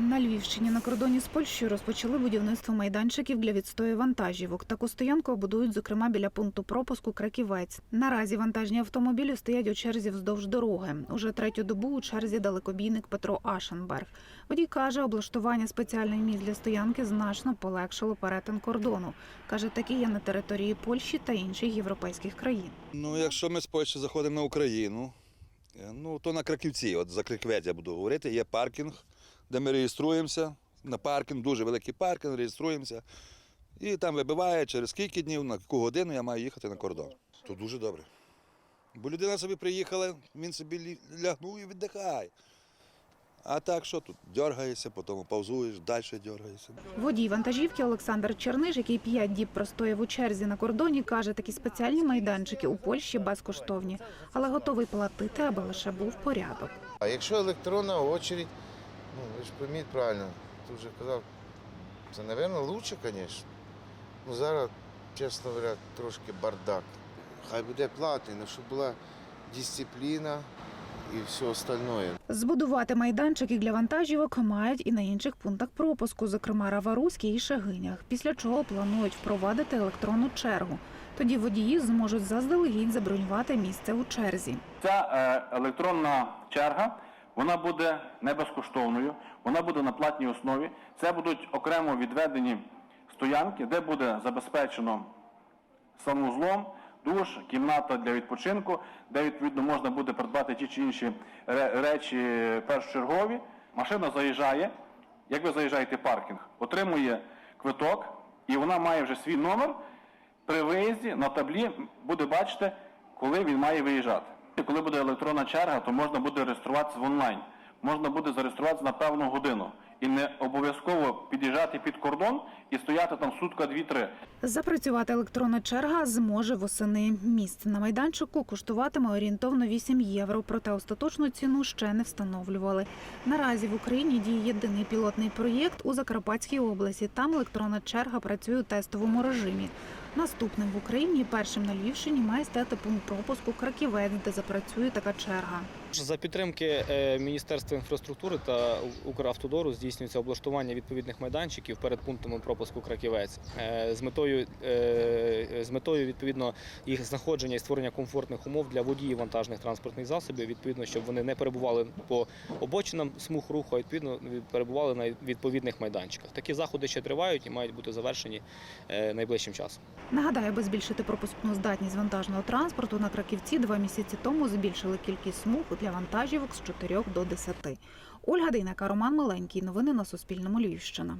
На Львівщині на кордоні з Польщею розпочали будівництво майданчиків для відстою вантажівок. Таку стоянку будують, зокрема, біля пункту пропуску Краківець. Наразі вантажні автомобілі стоять у черзі вздовж дороги. Уже третю добу у черзі далекобійник Петро Ашенберг. Водій каже, облаштування спеціальних місць для стоянки значно полегшило перетин кордону. Каже, такі є на території Польщі та інших європейських країн. Ну, якщо ми з Польщі заходимо на Україну, е, ну то на Краківці, от за Краківець я буду говорити, є паркінг, де ми реєструємося. На паркінг, дуже великий паркінг, реєструємося. І там вибиває, через скільки днів, на яку годину я маю їхати на кордон. То дуже добре. Бо людина собі приїхала, він собі лягнув і віддихає. А так що тут? Дергаєшся, потім паузуєш, далі дергаєшся. Водій вантажівки Олександр Черниш, який п'ять діб простояв у черзі на кордоні, каже, такі спеціальні майданчики у Польщі безкоштовні, але готовий платити, аби лише був порядок. А якщо електронна очередь, ну ви ж пойміть правильно, ти вже казав, це, мабуть, лучше, звісно. Ну зараз, чесно говоря, трошки бардак. Хай буде платний, але щоб була дисципліна і все остальное. Збудувати майданчики для вантажівок мають і на інших пунктах пропуску, зокрема Раваруській і Шагинях, після чого планують впровадити електронну чергу. Тоді водії зможуть заздалегідь забронювати місце у черзі. Ця е, електронна черга вона буде не безкоштовною, вона буде на платній основі. Це будуть окремо відведені стоянки, де буде забезпечено санвузлом, душ, кімната для відпочинку, де відповідно можна буде придбати ті чи інші речі першочергові. Машина заїжджає, як ви заїжджаєте в паркінг, отримує квиток, і вона має вже свій номер. При виїзді на таблі буде бачити, коли він має виїжджати. Коли буде електронна черга, то можна буде реєструватися в онлайн. Можна буде зареєструватися на певну годину. І не обов'язково під'їжджати під кордон і стояти там сутка дві-три. Запрацювати електронна черга зможе восени. Місце на майданчику коштуватиме орієнтовно 8 євро, проте остаточну ціну ще не встановлювали. Наразі в Україні діє єдиний пілотний проєкт у Закарпатській області. Там електронна черга працює у тестовому режимі. Наступним в Україні першим на Львівщині має стати пункт пропуску Краківець, де запрацює така черга. За підтримки е, Міністерства інфраструктури та Укравтодору здійснюється облаштування відповідних майданчиків перед пунктами пропуску Краківець Е, з метою е, з метою відповідно їх знаходження і створення комфортних умов для водіїв вантажних транспортних засобів, відповідно, щоб вони не перебували по обочинам смуг руху, а відповідно перебували на відповідних майданчиках. Такі заходи ще тривають і мають бути завершені найближчим часом. Нагадаю, аби збільшити пропускну здатність вантажного транспорту на Краківці два місяці тому збільшили кількість смуг для вантажівок з 4 до 10. Ольга Дейнека, Роман Миленький. Новини на Суспільному. Львівщина.